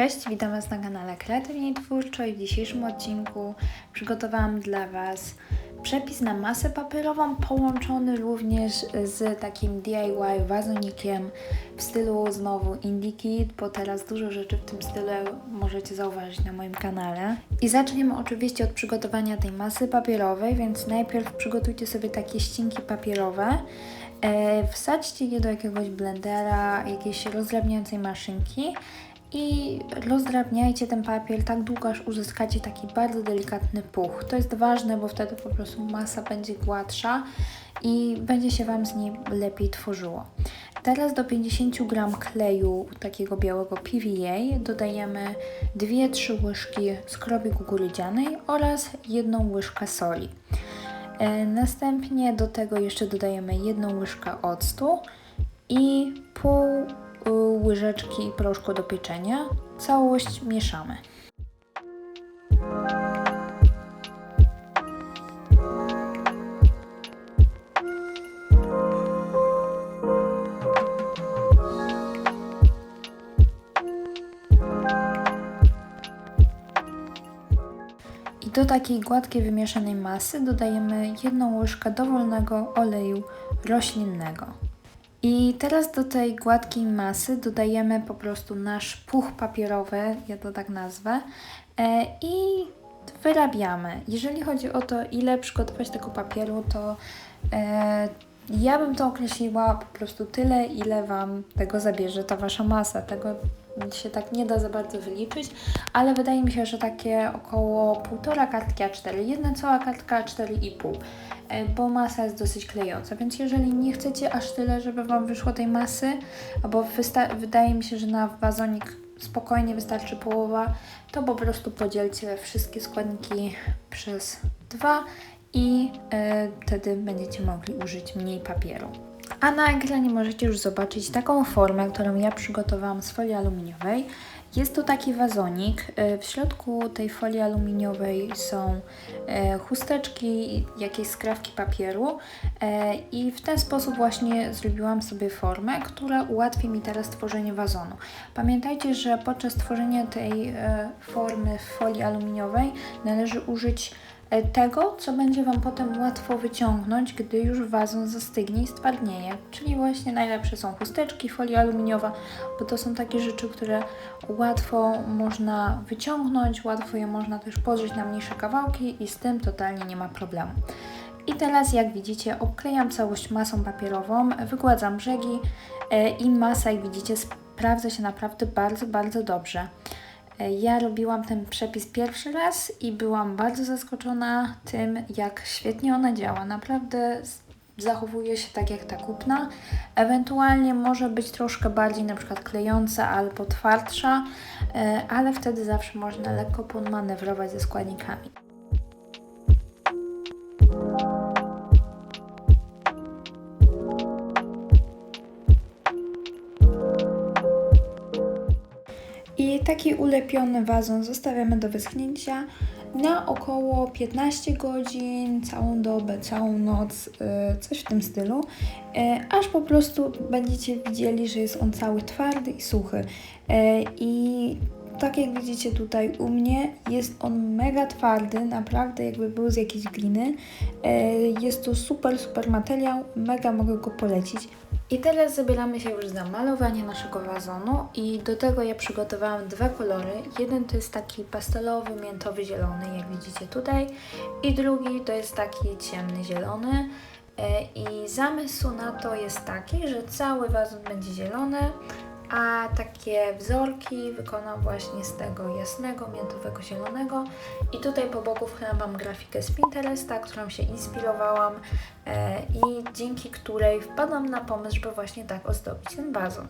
Cześć, witam Was na kanale Kreatywnie Twórczo i w dzisiejszym odcinku przygotowałam dla Was przepis na masę papierową połączony również z takim DIY wazonikiem w stylu znowu Indie Kit, bo teraz dużo rzeczy w tym stylu możecie zauważyć na moim kanale. I zaczniemy oczywiście od przygotowania tej masy papierowej, więc najpierw przygotujcie sobie takie ścinki papierowe. E, wsadźcie je do jakiegoś blendera, jakiejś rozdrabniającej maszynki i rozdrabniajcie ten papier tak długo, aż uzyskacie taki bardzo delikatny puch. To jest ważne, bo wtedy po prostu masa będzie gładsza i będzie się Wam z niej lepiej tworzyło. Teraz do 50 g kleju takiego białego PVA dodajemy 2-3 łyżki skrobi kukurydzianej oraz jedną łyżkę soli. E, następnie do tego jeszcze dodajemy jedną łyżkę octu i pół łyżeczki proszku do pieczenia. Całość mieszamy. I do takiej gładkiej wymieszanej masy dodajemy jedną łyżkę dowolnego oleju roślinnego. I teraz do tej gładkiej masy dodajemy po prostu nasz puch papierowy, ja to tak nazwę, e, i wyrabiamy. Jeżeli chodzi o to, ile przygotować tego papieru, to e, ja bym to określiła po prostu tyle, ile Wam tego zabierze ta Wasza masa. Tego się tak nie da za bardzo wyliczyć, ale wydaje mi się, że takie około półtora kartki A4, jedna cała kartka A4,5, e, bo masa jest dosyć klejąca, więc jeżeli nie chcecie aż tyle, żeby Wam wyszło tej masy, bo wydaje mi się, że na wazonik spokojnie wystarczy połowa, to po prostu podzielcie wszystkie składniki przez dwa i e, wtedy będziecie mogli użyć mniej papieru. A na ekranie możecie już zobaczyć taką formę, którą ja przygotowałam z folii aluminiowej. Jest to taki wazonik. E, w środku tej folii aluminiowej są e, chusteczki, jakieś skrawki papieru e, i w ten sposób właśnie zrobiłam sobie formę, która ułatwi mi teraz tworzenie wazonu. Pamiętajcie, że podczas tworzenia tej formy w folii aluminiowej należy użyć tego, co będzie Wam potem łatwo wyciągnąć, gdy już wazon zastygnie i stwardnieje. Czyli właśnie najlepsze są chusteczki, folia aluminiowa, bo to są takie rzeczy, które łatwo można wyciągnąć, łatwo je można też podrzeć na mniejsze kawałki i z tym totalnie nie ma problemu. I teraz, jak widzicie, obklejam całość masą papierową, wygładzam brzegi e, i masa, jak widzicie, sprawdza się naprawdę bardzo, bardzo dobrze. Ja robiłam ten przepis pierwszy raz i byłam bardzo zaskoczona tym, jak świetnie ona działa. Naprawdę zachowuje się tak jak ta kupna. Ewentualnie może być troszkę bardziej na przykład klejąca albo twardsza, e, ale wtedy zawsze można lekko podmanewrować ze składnikami. I taki ulepiony wazon zostawiamy do wyschnięcia na około 15 godzin, całą dobę, całą noc, y, coś w tym stylu, y, aż po prostu będziecie widzieli, że jest on cały twardy i suchy. Y, I tak jak widzicie tutaj u mnie, jest on mega twardy, naprawdę jakby był z jakiejś gliny. Jest to super, super materiał, mega mogę go polecić. I teraz zabieramy się już za malowanie naszego wazonu i do tego ja przygotowałam dwa kolory. Jeden to jest taki pastelowy, miętowy, zielony, jak widzicie tutaj i drugi to jest taki ciemny, zielony. E, I zamysł na to jest taki, że cały wazon będzie zielony, a takie wzorki wykonam właśnie z tego jasnego, miętowego, zielonego i tutaj po boku Wam grafikę z Pinteresta, którą się inspirowałam e, i dzięki której wpadłam na pomysł, żeby właśnie tak ozdobić ten wazon.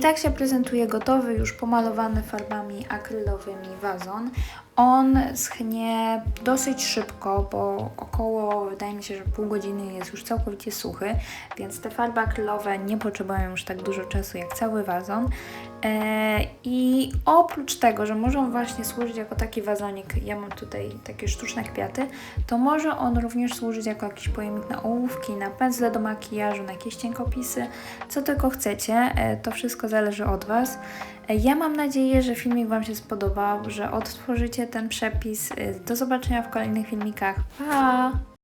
I tak się prezentuje gotowy, już pomalowany farbami akrylowymi wazon. On schnie dosyć szybko, bo około, wydaje mi się, że pół godziny jest już całkowicie suchy, więc te farby akrylowe nie potrzebują już tak dużo czasu jak cały wazon. E, I oprócz tego, że może właśnie służyć jako taki wazonik, ja mam tutaj takie sztuczne kwiaty, to może on również służyć jako jakiś pojemnik na ołówki, na pędzle do makijażu, na jakieś cienkopisy, co tylko chcecie. E, To wszystko zależy od Was. E, Ja mam nadzieję, że filmik Wam się spodobał, że odtworzycie ten przepis. E, Do zobaczenia w kolejnych filmikach. Pa!